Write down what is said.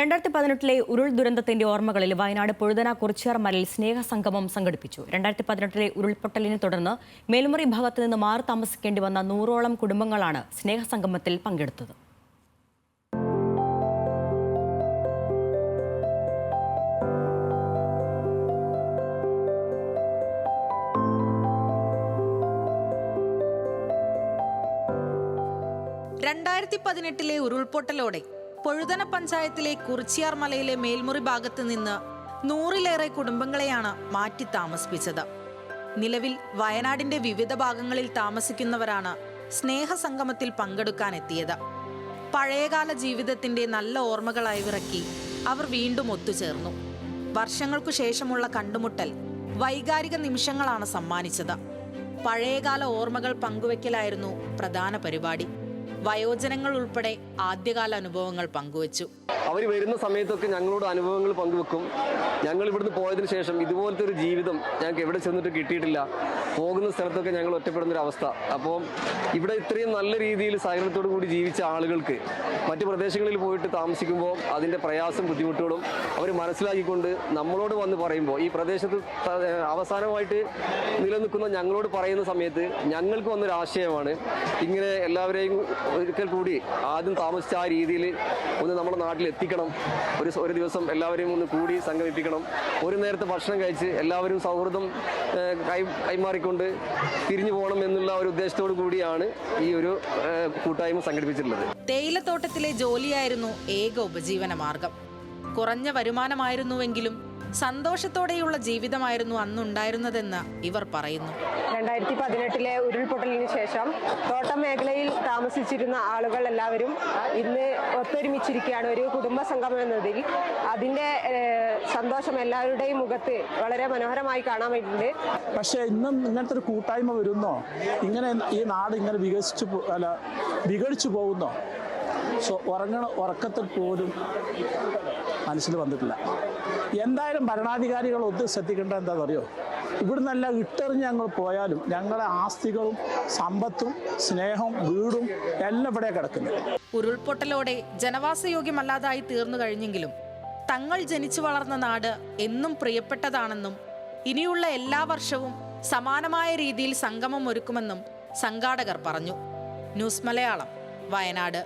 രണ്ടായിരത്തി പതിനെട്ടിലെ ഉരുൾ ദുരന്തത്തിന്റെ ഓർമ്മകളിൽ വയനാട് പൊഴുതന മലയിൽ സ്നേഹസംഗമം സംഘടിപ്പിച്ചു. രണ്ടായിരത്തി പതിനെട്ടിലെ ഉരുൾപൊട്ടലിനെ തുടർന്ന് മേൽമുറി ഭാഗത്ത് നിന്ന് മാറി താമസിക്കേണ്ടി വന്ന നൂറോളം കുടുംബങ്ങളാണ് സ്നേഹസംഗമത്തിൽ പങ്കെടുത്തത്. രണ്ടായിരത്തി പതിനെട്ടിലെ ഉരുൾപൊട്ടലോടെ പൊഴുതന പഞ്ചായത്തിലെ കുറിച്ചിയാർ മലയിലെ മേൽമുറി ഭാഗത്ത് നിന്ന് നൂറിലേറെ കുടുംബങ്ങളെയാണ് മാറ്റി താമസിപ്പിച്ചത്. നിലവിൽ വയനാടിന്റെ വിവിധ ഭാഗങ്ങളിൽ താമസിക്കുന്നവരാണ് സ്നേഹസംഗമത്തിൽ പങ്കെടുക്കാനെത്തിയത്. പഴയകാല ജീവിതത്തിന്റെ നല്ല ഓർമ്മകൾ അയവിറക്കി അവർ വീണ്ടും ഒത്തുചേർന്നു. വർഷങ്ങൾക്കു ശേഷമുള്ള കണ്ടുമുട്ടൽ വൈകാരിക നിമിഷങ്ങളാണ് സമ്മാനിച്ചത്. പഴയകാല ഓർമ്മകൾ പങ്കുവെക്കലായിരുന്നു പ്രധാന പരിപാടി. വയോജനങ്ങൾ ഉൾപ്പെടെ ആദ്യകാല അനുഭവങ്ങൾ പങ്കുവച്ചു. അവർ വരുന്ന സമയത്തൊക്കെ ഞങ്ങളോട് അനുഭവങ്ങൾ പങ്കുവെക്കും. ഞങ്ങൾ ഇവിടുന്ന് പോയതിനു ശേഷം ഇതുപോലത്തെ ഒരു ജീവിതം ഞങ്ങൾക്ക് എവിടെ ചെന്നിട്ട് കിട്ടിയിട്ടില്ല. പോകുന്ന സ്ഥലത്തൊക്കെ ഞങ്ങൾ ഒറ്റപ്പെടുന്ന ഒരു അവസ്ഥ. അപ്പോൾ ഇവിടെ ഇത്രയും നല്ല രീതിയിൽ സഹകരണത്തോടു കൂടി ജീവിച്ച ആളുകൾക്ക് മറ്റു പ്രദേശങ്ങളിൽ പോയിട്ട് താമസിക്കുമ്പോൾ അതിന്റെ പ്രയാസം ബുദ്ധിമുട്ടുകളും അവർ മനസ്സിലാക്കിക്കൊണ്ട് നമ്മളോട് വന്ന് പറയുമ്പോൾ ഈ പ്രദേശത്ത് അവസാനമായിട്ട് നിലനിൽക്കുന്ന ഞങ്ങളോട് പറയുന്ന സമയത്ത് ഞങ്ങൾക്ക് വന്നൊരു ആശയമാണ് ഇങ്ങനെ എല്ലാവരെയും ഒരിക്കൽ കൂടി ആദ്യം താമസിച്ച ആ രീതിയിൽ ഒന്ന് നമ്മുടെ നാട്ടിൽ എത്തിക്കണം. ഒരു ഒരു ദിവസം എല്ലാവരെയും ഒന്ന് കൂടി സംഗമിപ്പിക്കണം. ഒരു നേരത്തെ ഭക്ഷണം കഴിച്ച് എല്ലാവരും സൗഹൃദം കൈ കൈമാറിക്കൊണ്ട് തിരിഞ്ഞു പോകണം എന്നുള്ള ഒരു ഉദ്ദേശത്തോടു കൂടിയാണ് ഈ ഒരു കൂട്ടായ്മ സംഘടിപ്പിച്ചിട്ടുള്ളത്. തേയിലത്തോട്ടത്തിലെ ജോലിയായിരുന്നു ഏക ഉപജീവന മാർഗം. കുറഞ്ഞ വരുമാനമായിരുന്നുവെങ്കിലും സന്തോഷത്തോടെയുള്ള ജീവിതമായിരുന്നു അന്നുണ്ടായിരുന്നതെന്ന് ഇവർ പറയുന്നു. രണ്ടായിരത്തി പതിനെട്ടിലെ ഉരുൾപൊട്ടലിന് ശേഷം തോട്ടം മേഖലയിൽ താമസിച്ചിരുന്ന ആളുകൾ എല്ലാവരും ഇന്ന് ഒത്തൊരുമിച്ചിരിക്കുകയാണ്. ഒരു കുടുംബ സംഗമം എന്നതിൽ അതിന്റെ സന്തോഷം എല്ലാവരുടെയും മുഖത്ത് വളരെ മനോഹരമായി കാണാൻ പറ്റുന്നുണ്ട് പക്ഷേ ഇന്നും ഇങ്ങനത്തെ ഒരു കൂട്ടായ്മ വരുന്നോ? ഇങ്ങനെ ഈ നാട് ഇങ്ങനെ വികസിച്ചു അല്ല വികടിച്ചു പോകുന്നോ? സോ ഉറങ്ങണ ഉറക്കത്തിൽ പോലും മനസ്സിൽ വന്നിട്ടില്ല. എന്തായാലും ഭരണാധികാരികൾ ഒത്ത് ശ്രദ്ധിക്കേണ്ട എന്താണെന്നറിയോ? ഇവിടുന്നല്ല ഇട്ടെറിഞ്ഞ് ഞങ്ങൾ പോയാലും ഞങ്ങളെ ആസ്തികളും സമ്പത്തും സ്നേഹവും വീടും എല്ലാം ഇവിടെ കിടക്കുന്നു ഉരുൾപൊട്ടലോടെ ജനവാസയോഗ്യമല്ലാതായി തീർന്നു കഴിഞ്ഞെങ്കിലും തങ്ങൾ ജനിച്ചു വളർന്ന നാട് എന്നും പ്രിയപ്പെട്ടതാണെന്നും ഇനിയുള്ള എല്ലാ വർഷവും സമാനമായ രീതിയിൽ സംഗമം ഒരുക്കുമെന്നും സംഘാടകർ പറഞ്ഞു. ന്യൂസ് മലയാളം വയനാട്.